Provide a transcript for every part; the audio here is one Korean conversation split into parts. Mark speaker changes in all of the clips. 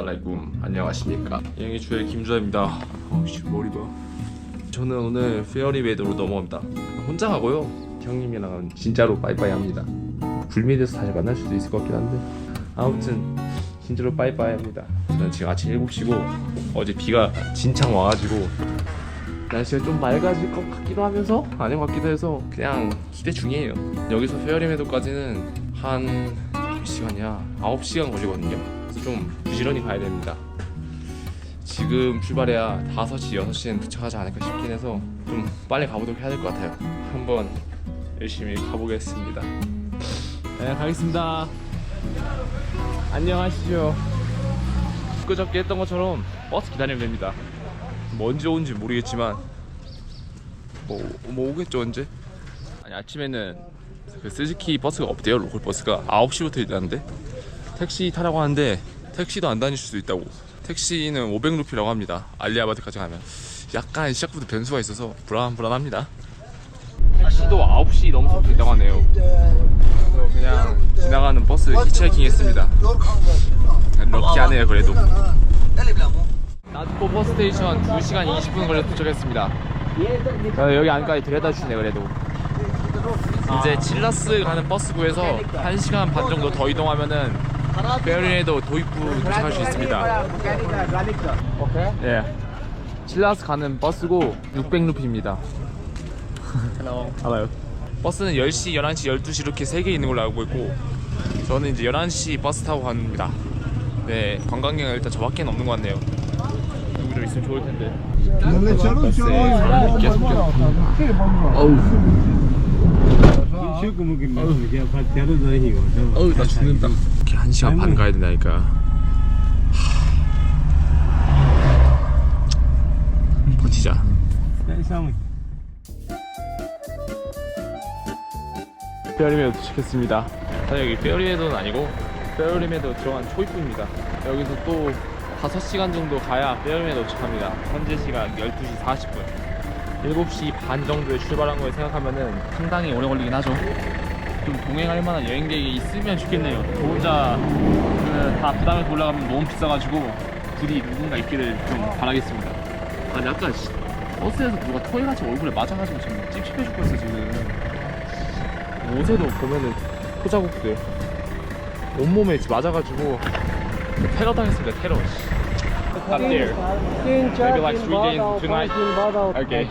Speaker 1: 아살라이쿰 안녕하십니까. 여행의 주의 김주아입니다. 어씨 머리 봐. 저는 오늘 페어리메이드로 넘어갑니다. 혼자 가고요. 형님이랑은 진짜로 빠이빠이 합니다. 불미에서 다시 만날 수도 있을 것 같긴 한데. 아무튼 진짜로 빠이빠이 합니다. 저는 지금 아침 7시고 어제 비가 진창 와가지고 날씨가 좀 맑아질 것 같기도 하면서 아닌 것 같기도 해서 그냥 기대 중이에요. 여기서 페어리메이드까지는 한 몇 시간이야? 9시간 걸리거든요 그래서 좀 부지런히 가야 됩니다. 지금 출발해야 5시, 6시엔 도착하지 않을까 싶긴 해서 좀 빨리 가보도록 해야 될 것 같아요. 한번 열심히 가보겠습니다. 네 가겠습니다. 안녕하시죠 그저께 했던 것처럼 버스 기다리면 됩니다. 뭐 언제 오는지 모르겠지만 뭐, 뭐 오겠죠 언제? 아니 아침에는 그 스즈키 버스가 없대요 로컬 버스가. 9시부터 일하는데 택시 타라고 하는데 택시도 안 다닐 수도 있다고. 택시는 500루피라고 합니다. 알리아바드까지 가면. 약간 시작부터 변수가 있어서 불안불안합니다. 택시도 9시 넘어서부터 있다고 하네요. 그래서 그냥 지나가는 버스 히치하이킹 했습니다. 럭키하네요 그래도. 나트포 버스스테이션 2시간 20분 걸려 도착했습니다. 어, 여기 안까지 데려다 주시네 그래도. 이제 칠라스 가는 버스구에서 1시간 반 정도 더 이동하면은 베를린에도 도입부 도착할 수 있습니다 예. 칠라스 가는 버스고 600루피입니다 알아요 버스는 10시, 11시, 12시 이렇게 3개 있는 걸로 알고 있고 저는 이제 11시 버스 타고 갑니다 네 관광객은 일단 저밖에 없는 것 같네요 누구 좀 있으면 좋을 텐데 계속 어우. 어우 나 죽는다 이렇게 한 시간 반 가야 된다니까. 하... 버티자. 페어리메도 도착했습니다. 사실 여기 페어리메도는 아니고 페어리메도 들어간 초입부입니다. 여기서 또 5시간 정도 가야 페어리메도 도착합니다. 현재 시간 12시 40분. 7시 반 정도에 출발한 걸 생각하면 은 상당히 오래 걸리긴 하죠 좀 동행할 만한 여행객이 있으면 좋겠네요. 저 혼자 그 다 부담해서 올라가면 너무 비싸가지고 둘이 누군가 있기를 좀 바라겠습니다. 아니 아까 씨, 버스에서 누가 토해가지고 얼굴에 맞아가지고 지금 찝찝해 죽겠어 지금. 옷에도 보면은 토자국들 온몸에 맞아가지고 테러 당했습니다 테러 up there. Maybe like three days, two nights. Okay.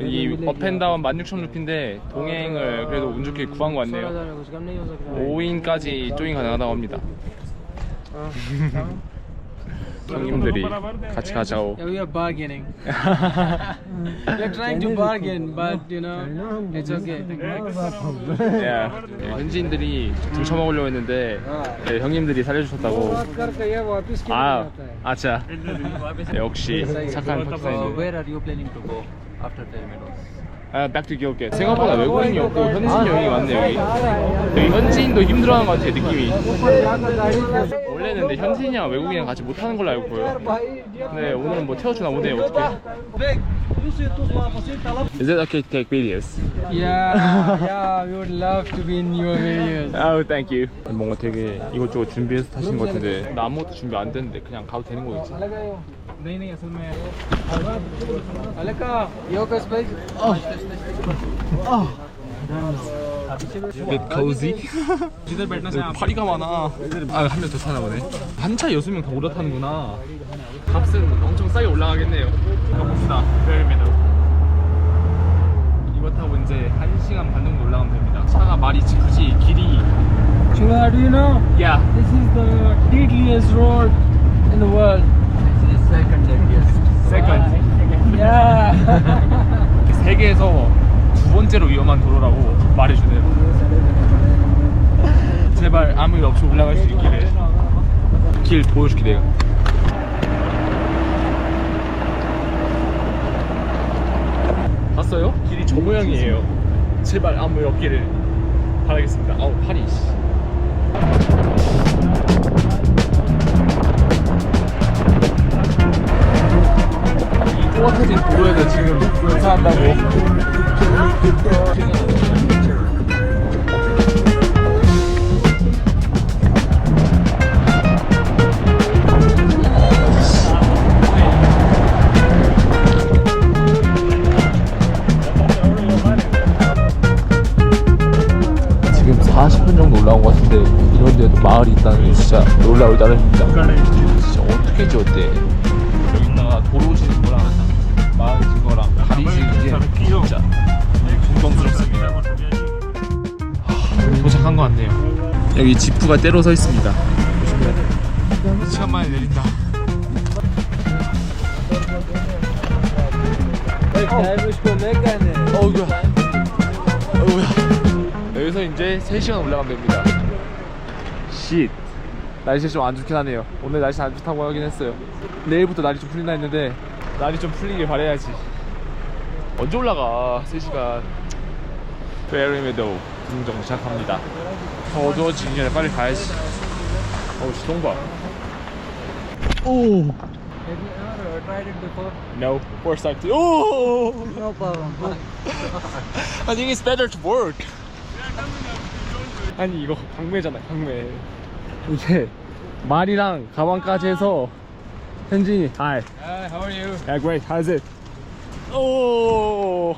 Speaker 1: 이 업앤다운 16,000 루피인데 동행을 그래도 운 좋게 구한 거 같네요. 5인까지 조인 가능하다고 합니다. 형님들이 같이 가자고.
Speaker 2: Yeah, we are bargaining. we are trying to bargain, but you know, it's okay.
Speaker 1: yeah. 현지인들이 등쳐먹으려고 했는데 네, 형님들이 살려주셨다고. 아, 아차. 역시 착한 박사님.
Speaker 2: Where are you planning to go after terminals?
Speaker 1: 아, 백두 귀엽게 생각보다 외국인이 없고 현지인 여행이 많네 여기. 여기 현지인도 힘들어하는 것 같아 느낌이. 원래는 근데 현지인이랑 외국인이랑 같이 못하는 걸로 알고 있고요 근데 오늘은 뭐 태워주나 보네요 어떻게 Is it okay to take videos?
Speaker 2: Yeah, yeah, we would love to be in your videos.
Speaker 1: 아우 땡큐 뭔가 되게 이것저것 준비해서 타신 것 같은데. 나 아무것도 준비 안 됐는데 그냥 가도 되는 거겠지
Speaker 2: नहीं नहीं असल में अलका योगस भाई
Speaker 1: Bit cozy
Speaker 2: जिधर बैठना से
Speaker 1: 파리가 많아 아 한 명 더 타나 보네 한 차에 여섯 명 다 올라타는구나 값은 엄청 싸게 올라가겠네요 가봅시다 페어리메도 이거 타고 이제 한 시간 반 정도 올라가면 됩니다 차가 말이 굳이 길이
Speaker 2: Chula, do you know
Speaker 1: 야
Speaker 2: this is the deadliest road in the world? Second deadliest.
Speaker 1: 세컨드
Speaker 2: Yeah.
Speaker 1: 세계에서 두 번째로 위험한 도로라고 말해주네요 제발 아무 일 없이 올라갈 수 있기를 길 보여줄게 내가 봤어요? 길이 저 모양이에요 제발 아무 일 없기를 바라겠습니다 아우 파리 씨. 이 좁아터진 도로에서 지금. 공사한다고 여기 지프가 때로 서 있습니다. 보시면 시간 만에 내린다. 어우야. 어우야. 여기서 이제 3시간 올라가면 됩니다. 쉿. 날씨 좀 안 좋긴 하네요. 오늘 날씨 안 좋다고 하긴 했어요. 내일부터 날이 좀 풀린다 했는데 날이 좀 풀리길 바래야지. 언제 올라가? 3시간. 페리 메도 궁정 시작합니다. 더 어두워지기 전에 빨리 가야지. 어우, 시동 봐. 오.
Speaker 2: Have you ever tried it before?
Speaker 1: No, first time. 오.
Speaker 2: No problem.
Speaker 1: I think it's better to work. 아니 이거 강매잖아 강매. 이게 말이랑 가방까지 해서 현진이 Hi.
Speaker 2: Hi, how are you?
Speaker 1: Yeah, great. How's it? 오.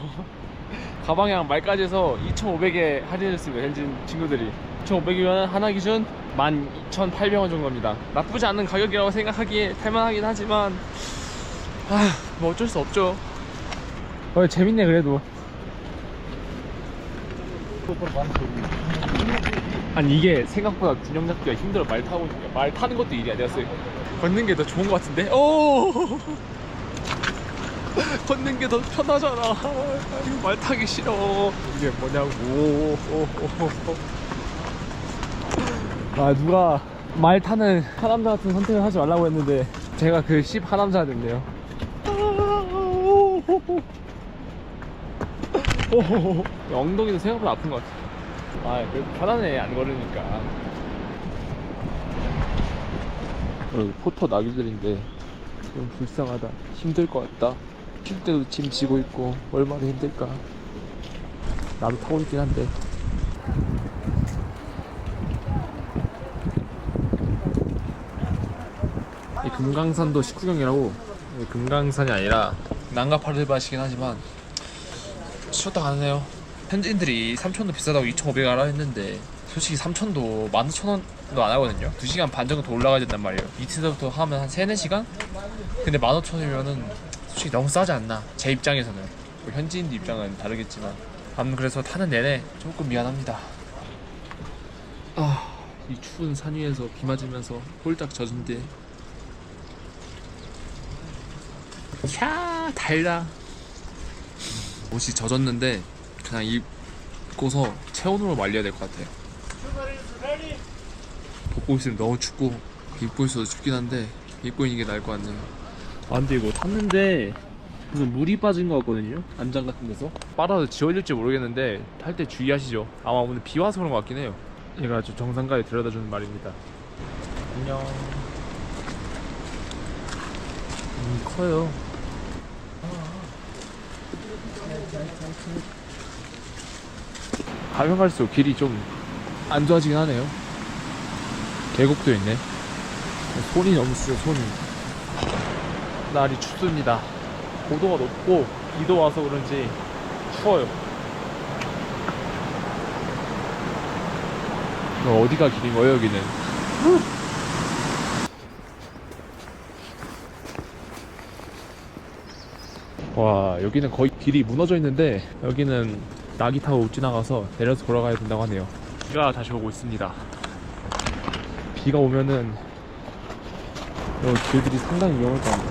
Speaker 1: 가방이랑 말까지 해서 2,500에 할인했습니다. 현진 친구들이. 2,500이면 하나 기준 12,800원 정도입니다. 나쁘지 않은 가격이라고 생각하기에 탈만하긴 하지만 아, 뭐 어쩔 수 없죠. 어, 재밌네 그래도. 아니 이게 생각보다 균형 잡기가 힘들어 말 타고. 말 타는 것도 일이 아니었어요. 걷는 게 더 좋은 것 같은데. 오. 걷는 게 더 편하잖아. 말 타기 싫어. 이게 뭐냐고. 아 누가 말 타는 하남자 같은 선택을 하지 말라고 했는데 제가 그 10 하남자가 됐네요. 엉덩이도 생각보다 아픈 것 같아. 아, 그래도 편하네, 안 걸으니까. 여기 포터 나귀들인데, 좀 불쌍하다. 힘들 것 같다. 쉴 때도 짐 지고 있고, 얼마나 힘들까. 나도 타고 있긴 한데. 금강산도 식후경이라고, 금강산이 아니라, 난가파르바시긴 하지만, 쉬었다 가네요. 현지인들이 3천도 비싸다고 2,500원 하라 했는데 솔직히 3천도 15,000원도 안 하거든요. 2시간 반 정도 더 올라가야 된단 말이에요. 이틀부터 하면 한 3, 4시간? 근데 15,000원이면은 솔직히 너무 싸지 않나. 제 입장에서는. 뭐 현지인들 입장은 다르겠지만. 아무튼 그래서 타는 내내 조금 미안합니다. 아, 이 추운 산 위에서 비 맞으면서 홀딱 젖은 뒤에 야 달다 옷이 젖었는데 그냥 입고서 체온으로 말려야 될 것 같아요. 벗고 있으면 너무 춥고 입고 있어도 춥긴 한데 입고 있는 게 나을 것 같네요. 아 근데 이거 탔는데 무슨 물이 빠진 것 같거든요. 안장 같은 데서 빨아도 지워질지 모르겠는데 탈 때 주의하시죠. 아마 오늘 비 와서 그런 것 같긴 해요. 얘가 저 정상가에 데려다주는 말입니다. 안녕. 음 커요. 가면 갈수록 길이 좀 안 좋아지긴 하네요. 계곡도 있네. 손이 너무 쓰요 손이. 날이 춥습니다. 고도가 높고 비도 와서 그런지 추워요. 이거 어디가 길인 거예요 여기는? 와 여기는 거의 길이 무너져 있는데 여기는 낙이 타고 못 지나가서 내려서 돌아가야 된다고 하네요. 비가 다시 오고 있습니다. 비가 오면은 여기 길들이 상당히 위험할 것 같네요.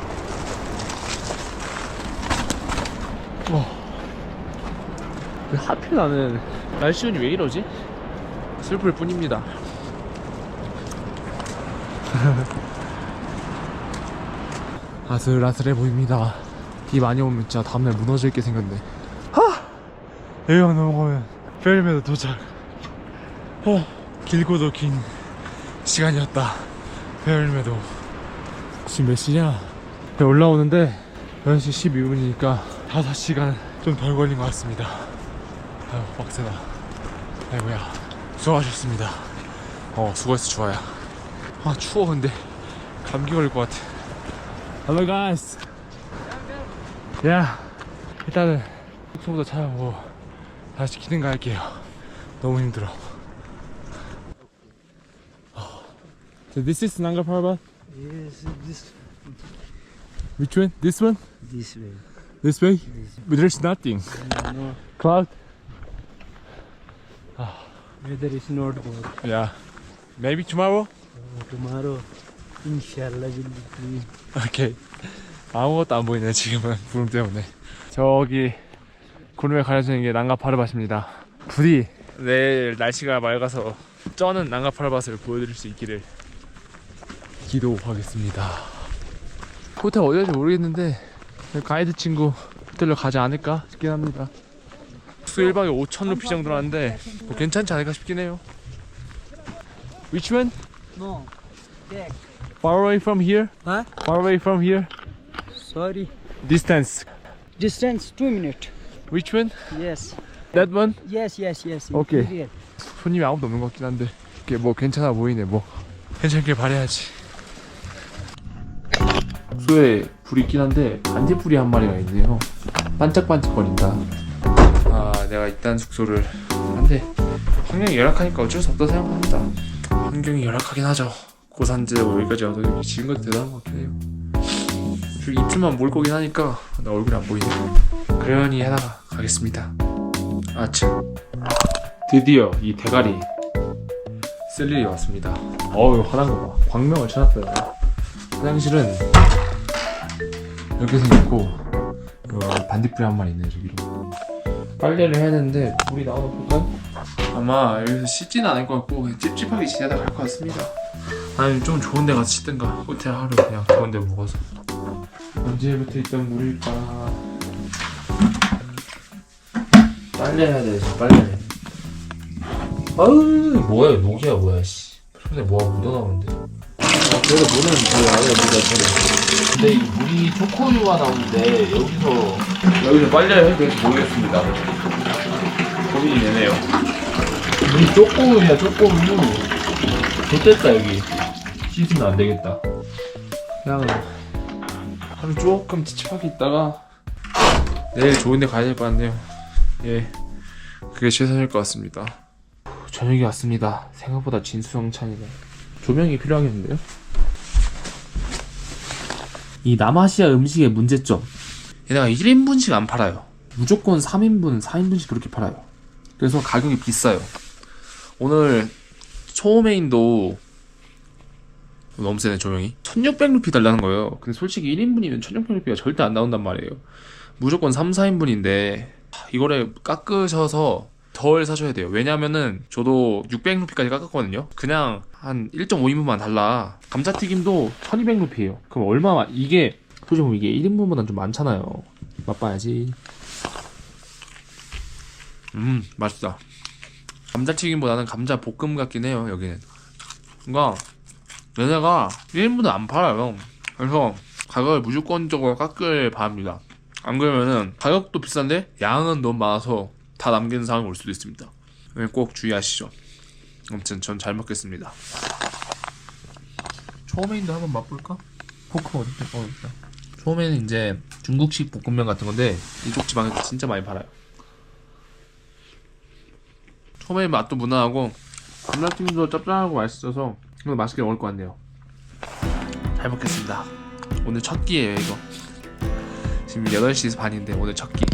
Speaker 1: 어. 왜 하필 나는 날씨 운이 왜 이러지? 슬플 뿐입니다. 아슬아슬해 보입니다 비 많이 오면 진짜 다음날 무너질 게 생겼네.
Speaker 3: 여기만 넘어가면 페리메도 도착. 어, 길고도 긴 시간이었다. 페리메도. 지금 몇 시냐? 네, 올라오는데 10시 12분이니까 5시간 좀 덜 걸린 것 같습니다. 아유 빡세다. 아이고야 수고하셨습니다.
Speaker 1: 어 수고했어 좋아요 아 추워 근데. 감기 걸릴 것 같아. Hello guys
Speaker 3: 야 일단은 숙소부터 찾아보고 다시 기능 갈게요 너무 힘들어
Speaker 1: So this is Nanga Parbat.
Speaker 3: Yes, this
Speaker 1: Which one? This one?
Speaker 3: this way.
Speaker 1: This way?
Speaker 3: This
Speaker 1: But there's nothing.
Speaker 3: no,
Speaker 1: Cloud.
Speaker 3: weather is not good.
Speaker 1: Yeah. Maybe tomorrow.
Speaker 3: Uh, tomorrow, inshallah, will be clean.
Speaker 1: 오케이. 아무것도 안 보이네 지금은 구름 때문에. 저기 구름에 가려지는 게 난가 파르밭입니다. 부디 내일 날씨가 맑아서 쩌는 난가 파르밭을 보여드릴 수 있기를 기도하겠습니다. 호텔 어디 갈지 모르겠는데 가이드 친구 호텔로 가지 않을까 싶긴 합니다. 숙소 1박에 5천 루피 정도 하는데 뭐 괜찮지 않을까 싶긴 해요. Which one?
Speaker 3: No, back.
Speaker 1: Far away from here?
Speaker 3: Huh?
Speaker 1: Far away from here?
Speaker 3: Sorry.
Speaker 1: Distance.
Speaker 3: Distance two minutes.
Speaker 1: Which one?
Speaker 3: Yes.
Speaker 1: That one?
Speaker 3: Yes, yes, yes.
Speaker 1: Okay.
Speaker 3: interior.
Speaker 1: 손님이 아무도 없는 것 같긴 한데 이게 뭐 괜찮아 보이네 뭐 괜찮길 바래야지 숙소에 불이 있긴 한데 반딧불이 한 마리가 있네요 반짝반짝거린다 아 내가 있던 숙소를 한데 환경이 열악하니까 어쩔 수 없다 생각합니다 환경이 열악하긴 하죠 고산지대고 여기까지 와서 것도 대단한 것 같긴 해요 저기 입술만 모을 거긴 하니까 나 얼굴이 안 보이네 그러니 하다가 가겠습니다 아침 드디어 이 대가리 쓸 일이 왔습니다. 어우 화난 거 봐. 광명을 찾았다. 화장실은 이렇게 생겼고 여기 반딧불이 한 마리 있네 저기로. 빨래를 해야 되는데 물이 나오나 볼까? 아마 여기서 씻지는 않을 것 같고 찝찝하게 지내다 갈 것 같습니다. 아니 좀 좋은 데 가서 씻든가 호텔 하루 그냥 좋은 데 묵어서 언제부터 있던 물일까? 빨래 해야 돼 빨래 아유 뭐야 녹이야 뭐야 씨. 손에 뭐가 묻어나오는데. 아, 그래도 물은 잘 나와요 물이 잘 근데 이 물이 초코우유가 나오는데 여기서 여기서 빨래를 해도 될지 모르겠습니다. 고민이 되네요. 물이 초코우유야 초코우유 좋됐다 여기. 씻으면 안 되겠다. 그냥 하루 조금 찝찝하게 있다가 내일 좋은 데 가야 될 것 같네요 예 그게 최선일 것 같습니다 저녁이 왔습니다. 생각보다 진수성찬이네. 조명이 필요하겠는데요? 이 남아시아 음식의 문제점. 얘네가 1인분씩 안 팔아요. 무조건 3인분, 4인분씩 그렇게 팔아요. 그래서 가격이 비싸요. 오늘 초메인도 너무 세네 조명이 1600루피 달라는 거예요 근데 솔직히 1인분이면 1600루피가 절대 안 나온단 말이에요 무조건 3, 4인분인데 이거를 깎으셔서 덜 사셔야 돼요. 왜냐면은 저도 600루피까지 깎았거든요. 그냥 한 1.5인분만 달라. 감자튀김도 1200루피예요. 그럼 얼마 이게 솔직히 이게 1인분보단 좀 많잖아요. 맛봐야지. 음 맛있다. 감자튀김보다는 감자 볶음 같긴 해요. 여기는. 그러니까 얘네가 1인분은 안 팔아요. 그래서 가격을 무조건적으로 깎을 바랍니다. 안 그러면은 가격도 비싼데 양은 너무 많아서 다 남기는 상황이 올 수도 있습니다. 네, 꼭 주의하시죠. 아무튼 전 잘 먹겠습니다. 처음에인데 한번 맛볼까? 포크 어디? 어, 있다. 처음에는 이제 중국식 볶음면 같은 건데 이쪽 지방에서 진짜 많이 팔아요. 처음에 맛도 무난하고 감자튀김도 짭짤하고 맛있어서 이거 맛있게 먹을 것 같네요. 잘 먹겠습니다. 오늘 첫 끼예요 이거. 지금 8시 반인데 오늘 첫 끼.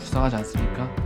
Speaker 1: 수상하지 않습니까?